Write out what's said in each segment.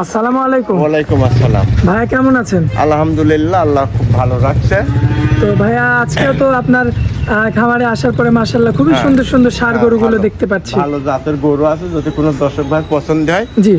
আসসালামু আলাইকুম। ওয়ালাইকুম আসসালাম। ভাইয়া কেমন আছেন? আলহামদুলিল্লাহ আল্লাহ খুব ভালো রাখছে। তো ভাইয়া আজকে তো আপনার খামারে আসার পরে মাশাআল্লাহ খুবই হ্যাঁ। সুন্দর সুন্দর সার হ্যাঁ, গরুগুলো দেখতে পাচ্ছি। ভালো জাতের গরু আছে যদি কোনো দর্শক ভাই পছন্দ হয়। জি।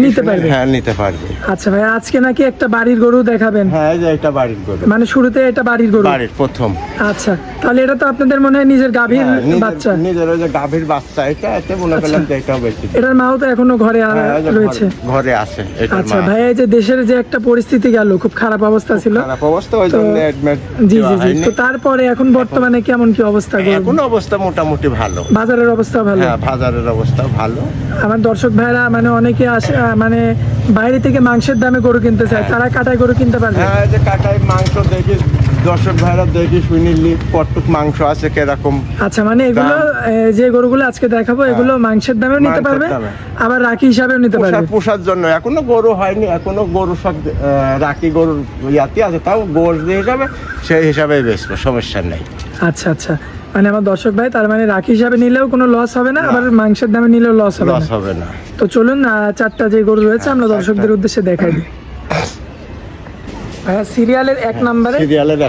নিতে পারবে। হ্যাঁ নিতে পারবে। আচ্ছা ভাইয়া আজকে নাকি একটা বাড়ির গরু দেখাবেন? হ্যাঁ এই যে এটা বাড়ির গরু। মানে শুরুতে এটা বাড়ির গরু? বাড়ির প্রথম। আচ্ছা তাহলে এটা তো আপনাদের মনে হয় নিজের গাভীর হ্যাঁ, বাচ্চা। নিজের ওই যে গাভীর বাচ্চা এটা এতে মনে করলাম যে এটাও বেশি। এটার মাও তো এখনও ঘরে আ- হ্যাঁ, এই যে রয়েছে। ঘরে- ঘরে আছে আচ্ছা মা। এই যে দেশের যে একটা পরিস্থিতি গেল খুব খারাপ অবস্থা ছিল। খারাপ অবস্থা ওই জন্য admit জি জি জি। তো তারপরে এখন বর্তমানে কেমন কি অবস্থা এখন অবস্থা মোটামুটি ভালো। বাজারের অবস্থা ভালো? হ্যাঁ বাজারের অবস্থা ভালো। আমার দর্শক ভাইরা মানে অনেকে আসে মানে বাইরে থেকে মাংসের দামে গরু কিনতে চায় তারা কাটায় গরু কিনতে পারবে? হ্যাঁ যে কাটায় মাংস দেখি দর্শক ভাইরা দেখি শুনিলি কতটুক মাংস আছে কীরকম। আচ্ছা মানে এগুলো যে গরুগুলো আজকে দেখাবো এগুলো মাংসের দামেও নিতে পারবে আবার রাখি হিসাবেও নিতে পারবে। পোষার জন্য এখনও গরু হয়নি এখনও গরু সব রাখি গরুর ইয়াতি আছে তাও গোশ দিয়ে হিসাবে সেই হিসাবে বেচবো সমস্যা নেই। আচ্ছা আচ্ছা। মানে আমার দর্শক ভাই তার মানে রাখি হিসাবে নিলেও কোনো লস হবে না। আবার মাংসের দামে নিলেও লস হবে লস না। হবে না। তো চলুন চারটা যে গরু রয়েছে আমরা দর্শকদের উদ্দেশ্যে দেখাই দিই। সিরিয়ালের এক নাম্বারে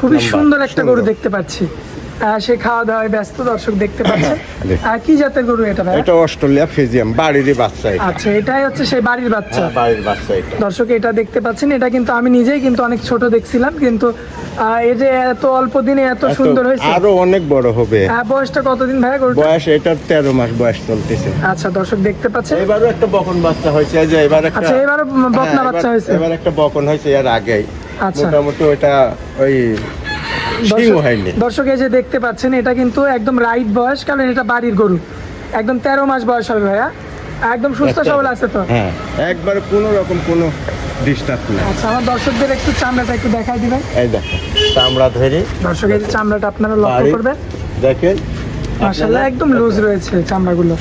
খুবই সুন্দর একটা গরু দেখতে পাচ্ছি। সে খাওয়া দাওয়ায় ব্যস্ত দর্শক দেখতে পাচ্ছে। আর কি জাতের গরু এটা ভাই এটা অস্ট্রেলিয়া ফিজিয়াম বাড়িরই বাচ্চা আচ্ছা এটাই হচ্ছে সেই বাড়ির বাচ্চা। হ্যাঁ, বাড়ির বাচ্চা এটা। দর্শক এটা দেখতে পাচ্ছেন এটা কিন্তু আমি নিজেই কিন্তু অনেক ছোট দেখছিলাম কিন্তু এই যে এত অল্প দিনে এত সুন্দর হয়েছে। আরও অনেক বড় হবে। আহ, বয়সটা কতদিন ভাই গরুটা? বয়স এটার তেরো মাস বয়স চলতেছে। আচ্ছা দর্শক দেখতে পাচ্ছেন এবারও একটা বকন বাচ্চা হয়েছে এই যে এবার একটা আচ্ছা এবারও বকনা হ্যাঁ, বাচ্চা হয়েছে। এবার একটা বকন হয়েছে এর আগেই। আচ্ছা। মোটামুটি ওইটা ওই দর্শক- এই যে দেখতে পাচ্ছেন এটা কিন্তু একদম রাইট বয়স কারণ এটা বাড়ির গরু। একদম তেরো মাস বয়স হবে ভাইয়া। একদম সুস্থ সবল আছে তো? হ্যাঁ। একবারে কোনো রকম কোনো ডিস্টার্ব নেই। আচ্ছা আমার দর্শকদের একটু চামড়াটা একটু দেখাই দিবেন। এই দেখো চামড়া ধরে। দর্শক চামড়াটা আপনারা লক্ষ্য করবেন। দেখেন একদম লুজ রয়েছে চামড়াগুলো।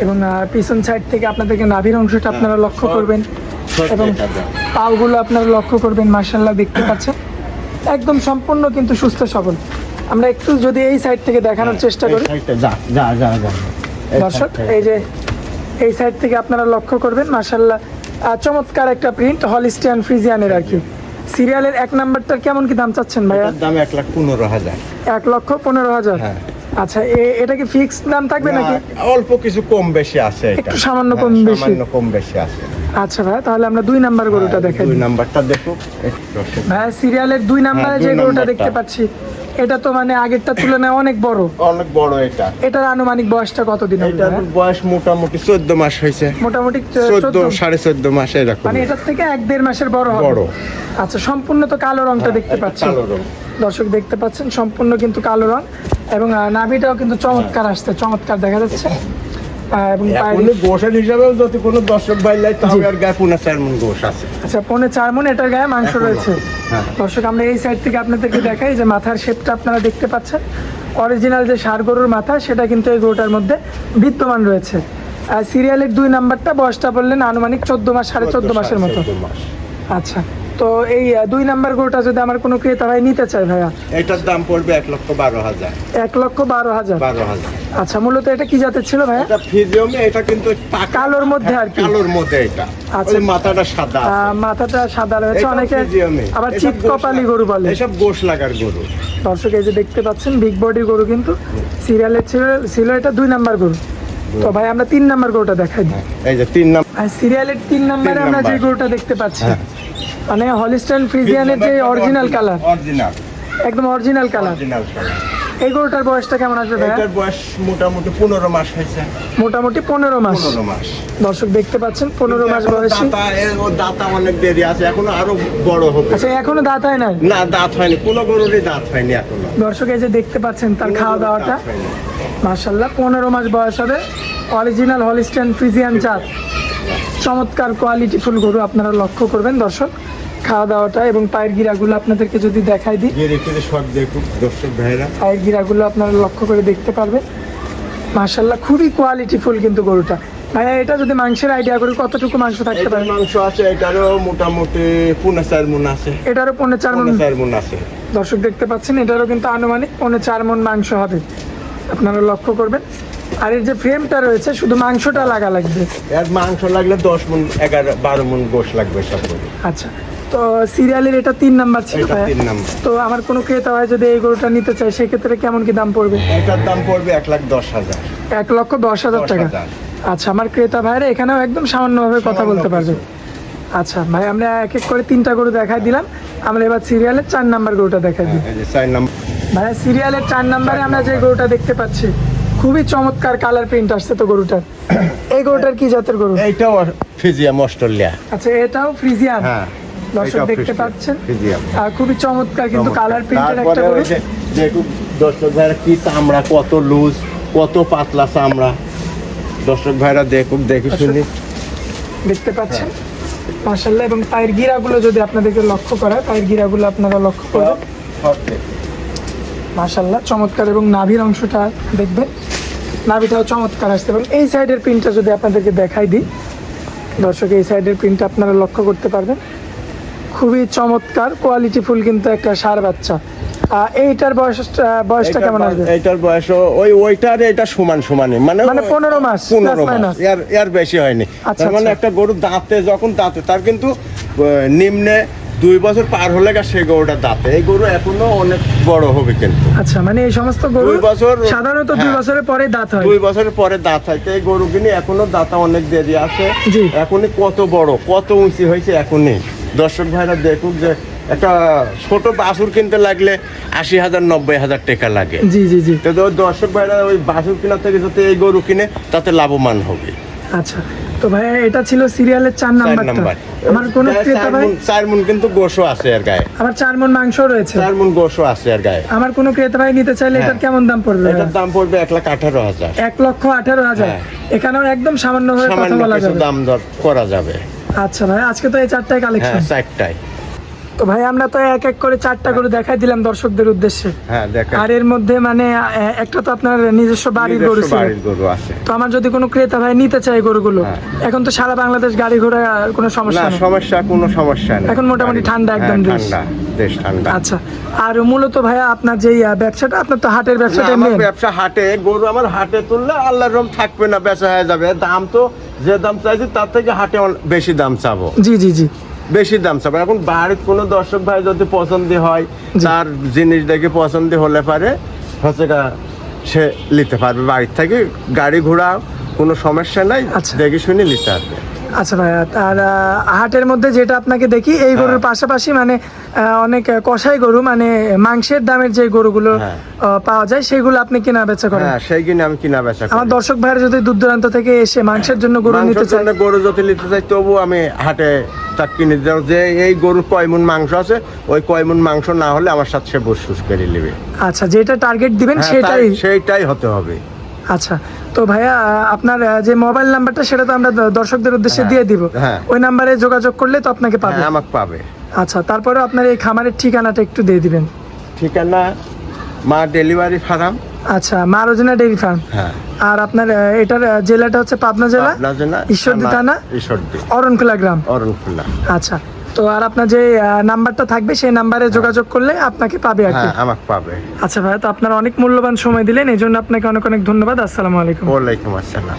এবং পিছন সাইড থেকে আপনাদেরকে নাভির অংশটা আপনারা লক্ষ্য করবেন। এবং আপনারা লক্ষ্য করবেন মার্শাল্লাহ দেখতে পাচ্ছেন। একদম সম্পূর্ণ কিন্তু সুস্থ সবল। আমরা একটু যদি এই সাইড থেকে দেখানোর চেষ্টা করি। দর্শক এই যে এই সাইড থেকে আপনারা লক্ষ্য করবেন মার্শাল্লাহ চমৎকার একটা প্রিন্ট হলিস্টিয়ান ফ্রিজিয়ানের আর কি। সিরিয়ালের এক নাম্বারটার কেমন কি দাম চাচ্ছেন ভাইয়া? দাম এক লাখ পনেরো হাজার। এক লক্ষ পনেরো হাজার। হ্যাঁ। আচ্ছা এটা কি ফিক্সড দাম থাকবে নাকি? অল্প কিছু কম বেশি আছে এটা। একটু সামান্য হ্যাঁ, কম বেশি। সামান্য কম বেশি আছে। আচ্ছা ভাই তাহলে আমরা দুই নাম্বার গরুটা দেখাই হ্যাঁ, দুই নাম্বারটা দেখো ভাই সিরিয়ালের দুই নাম্বারে হ্যাঁ, যে গরুটা দেখতে পাচ্ছি। এটা তো মানে আগেরটার তুলনায় অনেক বড়। অনেক বড় এটা। এটার আনুমানিক বয়সটা কতদিন এটার বয়স মোটামুটি চোদ্দ মাস হয়েছে। মোটামুটি চোদ্দ সাড়ে চোদ্দ মাস এরকম মানে এটার থেকে এক দেড় মাসের বড় হবে। বড়। আচ্ছা সম্পূর্ণ তো কালো রংটা হ্যাঁ, দেখতে পাচ্ছেন পাচ্ছি। কালো রং। দর্শক দেখতে পাচ্ছেন সম্পূর্ণ কিন্তু কালো রং। এবং নাভিটাও কিন্তু চমৎকার আসছে চমৎকার দেখা যাচ্ছে। হিসাবেও যদি কোনো দর্শক ভাই লাই তাহলে আর গায়ে পুনা চার মন গোষ আছে। আচ্ছা পৌনে চার মন এটার গায়ে মাংস রয়েছে। হ্যাঁ। দর্শক আমরা এই সাইড থেকে আপনাদেরকে দেখাই যে মাথার শেপটা আপনারা দেখতে পাচ্ছেন। অরিজিনাল যে ষাড় গরুর মাথা সেটা কিন্তু এই গরুটার মধ্যে বিদ্যমান রয়েছে। আর সিরিয়ালের দুই নাম্বারটা বয়সটা বললেন আনুমানিক চোদ্দ মাস সাড়ে চোদ্দ মাসের মতো। আচ্ছা। তো এই দুই নাম্বার গরুটা যদি আমার কোনো ক্রেতা ভাই নিতে চায় ভাইয়া? এটার দাম পড়বে এক লক্ষ বারো হাজার। এক লক্ষ বারো হাজার? বারো হাজার। আচ্ছা মূলত এটা কি জাতের ছিল ভাইয়া? এটা ফিজিওমে এটা কিন্তু কালোর মধ্যে আর কি। কালোর মধ্যে এটা। আচ্ছা। ওই মাথাটা সাদা মাথাটা সাদা রয়েছে। অনেকে আবার গোশ কপালি গরু বলে। এসব গোশ লাগার গরু। দর্শক এই যে দেখতে পাচ্ছেন বিগ বডি গরু কিন্তু সিরিয়ালের ছিল ছিল এটা দুই নাম্বার গরু। তো ভাই আমরা তিন নাম্বার গরুটা দেখাই দিই। এই যে তিন নাম আর সিরিয়ালের তিন নাম্বারে আমরা যে গরুটা দেখতে পাচ্ছি হ্যাঁ। মানে হলিস্টাইন ফ্রিজিয়ানের যে অরিজিনাল কালার অরিজিনাল একদম অরিজিনাল কালার অরিজিনাল কালার এই গরুটার বয়সটা কেমন আসবে ভাইয়া? এটার বয়স মোটামুটি পনেরো মাস হয়েছে। মোটামুটি পনেরো মাস। পনেরো মাস। দর্শক দেখতে পাচ্ছেন পনেরো মাস এখনও বয়সী। দাতা ওর অনেক দেরি আছে এখনও আরও বড় হবে। আচ্ছা এখনও দাঁত হয় নাই? না দাঁত হয়নি কোনো গরুরই দাঁত হয়নি এখনও। দর্শক এই যে দেখতে পাচ্ছেন তার খাওয়া দাওয়াটা। দাঁত। মার্শাল্লাহ পনেরো মাস বয়স হবে। অরিজিনাল হলিস্টাইন ফ্রিজিয়ান জাত। চমৎকার কোয়ালিটি ফুল গরু আপনারা লক্ষ্য করবেন দর্শক। খাওয়া দাওয়াটা এবং পায়ের গিরাগুলো আপনাদেরকে যদি দেখাই দিই। দর্শক ভাইরা পায়ের গিরাগুলো আপনারা লক্ষ্য করে দেখতে পারবেন। মার্শাল্লাহ খুবই কোয়ালিটি ফুল কিন্তু গরুটা। ভাইয়া এটা যদি মাংসের আইডিয়া করি কতটুকু মাংস থাকতে পারে? মাংস আছে এটারও মোটামুটি পুনে চার মন আছে। এটারও পৌনে চার মন চার মন আছে। দর্শক দেখতে পাচ্ছেন এটারও কিন্তু আনুমানিক পৌনে চার মন মাংস হবে। আপনারা লক্ষ্য করবেন। আর এর যে ফ্রেমটা রয়েছে শুধু মাংসটা লাগা লাগবে। এর মাংস লাগলে দশ মন এগারো বারো মন গোশ লাগবে সব আচ্ছা। তো সিরিয়ালের এটা তিন নাম্বার ছিল। তো আমার কোনো ক্রেতা হয় যদি এই গরুটা নিতে চায় সেক্ষেত্রে কেমন কি দাম পড়বে? এটার দাম পড়বে এক লাখ দশ হাজার। এক লক্ষ দশ হাজার টাকা। আচ্ছা আমার ক্রেতা ভাইরা এখানেও একদম সামান্যভাবে কথা বলতে পারবে। আচ্ছা ভাই আমরা এক এক করে তিনটা গরু দেখাই দিলাম। আমরা এবার সিরিয়ালের চার নাম্বার গরুটা দেখাই দিই। এই চার নাম্বার। ভাইয়া সিরিয়ালের চার নাম্বারে আমরা যে গরুটা দেখতে পাচ্ছি খুবই চমৎকার কালার প্রিন্ট আসছে তো গরুটার। এই গরুটার কি জাতের গরু? এইটাও ফিজিয়াম অস্ট্রেলিয়া। আচ্ছা এটাও ফ্রিজিয়ান হ্যাঁ। দর্শক দেখতে পাচ্ছেন। আর খুবই চমৎকার কিন্তু কালার প্রিন্টের একটা গরু। যে দেখুন দর্শক ভাইরা কি চামড়া কত লুজ কত পাতলা চামড়া? দর্শক ভাইরা দেখুক দেখি। শুনি। দেখতে পাচ্ছেন? মাশাল্লাহ এবং পায়ের গিরাগুলো যদি আপনাদেরকে লক্ষ্য করা পায়ের গিরাগুলো আপনারা লক্ষ্য করবেন মাশাল্লাহ চমৎকার এবং নাভির অংশটা দেখবেন। নাভিটাও চমৎকার আসছে এবং এই সাইডের প্রিন্টটা যদি আপনাদেরকে দেখাই দিই দর্শক এই সাইডের প্রিন্টটা আপনারা লক্ষ্য করতে পারবেন। খুবই চমৎকার কোয়ালিটি ফুল কিন্তু একটা সার বাচ্চা। এইটার বয়স বয়সটা কেমন আসবে এইটার বয়স ওই ওইটার এটা সমান সমানই মানে মানে 15 মাস, পনেরো মাস minus। এর এর বেশি হয়নি। আচ্ছা, তার মানে আচ্ছা। একটা গরু দাঁতে যখন দাঁতে তার কিন্তু নিম্নে দুই বছর পার হলে গা সেই গরুটা দাঁতে। এই গরু এখনও অনেক বড় হবে কিন্তু। আচ্ছা মানে এই সমস্ত গরু দুই বছর- সাধারণত দুই হ্যাঁ। বছরের পরে দাঁত হয়। দুই বছরের পরে দাঁত হয়। তো এই গরু কিনে এখনও দাঁতা অনেক দেরি আছে। এখনই কত বড় কত উঁচি হয়েছে এখনই। দর্শক ভাইরা দেখুক যে একটা ছোট বাছুর কিনতে লাগলে আশি হাজার নব্বই হাজার টাকা লাগে। জি জি জি। তো দর্শক ভাইরা ওই বাছুর কেনার থেকে যাতে এই গরু কিনে তাতে লাভবান হবে। আচ্ছা তো ভাইয়া এটা ছিল সিরিয়ালের চার নাম্বার। আমার কোনো ক্রেতা ভাই চার মন কিন্তু গোশো আছে এর গায়ে। আমার চার মন মাংস রয়েছে। চার মন গোশো আছে এর গায়ে। আমার কোনো ক্রেতা ভাই নিতে চাইলে এটার হ্যাঁ। কেমন দাম পড়বে এটার দাম পড়বে এক লাখ আঠারো হাজার। এক লক্ষ আঠারো হাজার। হ্যাঁ। এখানেও একদম সামান্য ভাবে কথা বলা যাবে। দাম দর করা যাবে। আচ্ছা ভাই আজকে তো এই চারটাই হ্যাঁ কালেকশন চারটায়। তো ভাই আমরা তো এক এক করে চারটা করে দেখাই দিলাম দর্শকদের উদ্দেশ্যে। হ্যাঁ আর এর মধ্যে মানে একটা তো আপনার নিজস্ব বাড়ির গরু আছে। তো আমার যদি কোনো ক্রেতা ভাই নিতে চায় গরুগুলো হ্যাঁ। এখন তো সারা বাংলাদেশ গাড়ি ঘোড়া কোনো সমস্যা নেই। সমস্যা কোনো সমস্যা নেই। এখন মোটামুটি ঠান্ডা একদম হ্যাঁ, দেশ। ঠান্ডা দেশ ঠান্ডা। আচ্ছা আর মূলত ভাইয়া আপনার যেই ব্যবসাটা আপনার তো হাটের ব্যবসাটা আমার মেন ব্যবসা হাটে গরু আমার হাটে তুললে আল্লাহর রহম থাকবে না বেচা হয়ে যাবে। দাম তো যে দাম চাইছি তার থেকে হাটে বেশি দাম চাবো। জি জি জি। বেশি দাম চাবো। এখন বাড়ির কোনো দর্শক ভাই যদি পছন্দ হয়। তার জিনিস দেখে পছন্দ হলে পারে হচ্ছে সে নিতে পারবে। বাড়ির থেকে গাড়ি ঘোড়া কোনো সমস্যা নাই আচ্ছা। দেখে শুনে নিতে পারবে। আচ্ছা ভাইয়া আর হাটের মধ্যে যেটা আপনাকে দেখি এই গরুর হ্যাঁ। পাশাপাশি মানে অনেক কষাই গরু মানে মাংসের দামের যে গরুগুলো হ্যাঁ। পাওয়া যায় সেগুলো আপনি কেনা বেচা করেন হ্যাঁ সেই কিনে আমি কিনা বেচা করি। আমার দর্শক ভাইয়ের যদি দূর দূরান্ত থেকে এসে মাংসের জন্য গরু নিতে মাংসের চায় জন্য গরু যদি নিতে চাই তবু আমি হাটে তার কিনে দেবো যে এই গরুর কয় মন মাংস আছে ওই কয় মন মাংস না হলে আমার সাথে সে বুসফুস করে নেবে আচ্ছা যেটা টার্গেট দিবেন হ্যাঁ, সেটাই সেইটাই হতে হবে আচ্ছা তো ভাইয়া আপনার যে মোবাইল নাম্বারটা সেটা তো আমরা দর্শকদের উদ্দেশ্যে হ্যাঁ, দিয়ে দিব। হ্যাঁ। ওই নাম্বারে যোগাযোগ করলে তো আপনাকে পাবে। হ্যাঁ আমাকে পাবে। আচ্ছা তারপরে আপনার এই খামারের ঠিকানাটা একটু দিয়ে দিবেন। ঠিকানা মা ডেলিভারি ফার্ম। আচ্ছা মারোজনা ডেইরি ফার্ম। আর আপনার এটার জেলাটা হচ্ছে পাবনা জেলা? ঈশ্বরদী থানা? ঈশ্বরদী। অরণখোলা গ্রাম। অরণখোলা আচ্ছা তো আর আপনার যে নাম্বারটা থাকবে সেই নাম্বারে যোগাযোগ করলে আপনাকে পাবে আর কি। হ্যাঁ আমাকে পাবে। আচ্ছা ভাই তো আপনার অনেক মূল্যবান সময় দিলেন এই জন্য আপনাকে অনেক অনেক ধন্যবাদ। আসসালামু আলাইকুম। ওয়ালাইকুম আসসালাম।